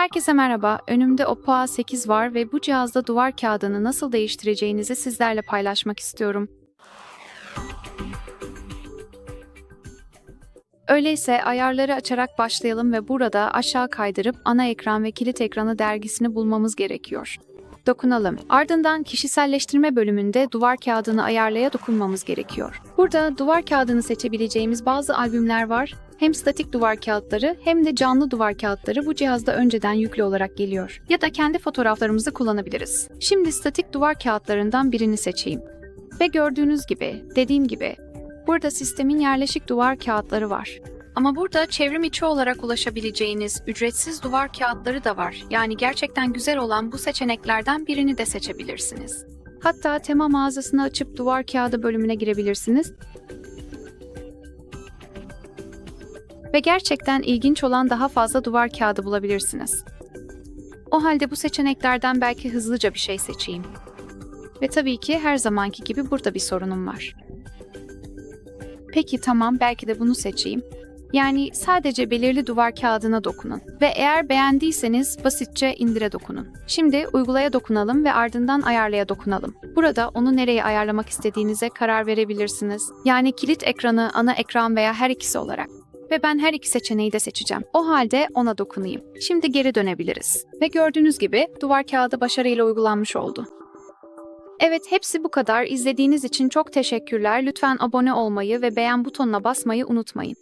Herkese merhaba. Önümde Oppo A8 var ve bu cihazda duvar kağıdını nasıl değiştireceğinizi sizlerle paylaşmak istiyorum. Öyleyse ayarları açarak başlayalım ve burada aşağı kaydırıp ana ekran ve kilit ekranı dergisini bulmamız gerekiyor. Dokunalım. Ardından kişiselleştirme bölümünde duvar kağıdını ayarlaya dokunmamız gerekiyor. Burada duvar kağıdını seçebileceğimiz bazı albümler var. Hem statik duvar kağıtları hem de canlı duvar kağıtları bu cihazda önceden yüklü olarak geliyor. Ya da kendi fotoğraflarımızı kullanabiliriz. Şimdi statik duvar kağıtlarından birini seçeyim. Ve gördüğünüz gibi, dediğim gibi, burada sistemin yerleşik duvar kağıtları var. Ama burada çevrim içi olarak ulaşabileceğiniz ücretsiz duvar kağıtları da var. Yani gerçekten güzel olan bu seçeneklerden birini de seçebilirsiniz. Hatta tema mağazasını açıp duvar kağıdı bölümüne girebilirsiniz ve gerçekten ilginç olan daha fazla duvar kağıdı bulabilirsiniz. O halde bu seçeneklerden belki hızlıca bir şey seçeyim. Ve tabii ki her zamanki gibi burada bir sorunum var. Peki tamam belki de bunu seçeyim. Yani sadece belirli duvar kağıdına dokunun ve eğer beğendiyseniz basitçe indire dokunun. Şimdi uygulaya dokunalım ve ardından ayarlaya dokunalım. Burada onu nereye ayarlamak istediğinize karar verebilirsiniz. Yani kilit ekranı, ana ekran veya her ikisi olarak ve ben her iki seçeneği de seçeceğim. O halde ona dokunayım. Şimdi geri dönebiliriz. Ve gördüğünüz gibi duvar kağıdı başarıyla uygulanmış oldu. Evet hepsi bu kadar. İzlediğiniz için çok teşekkürler. Lütfen abone olmayı ve beğen butonuna basmayı unutmayın.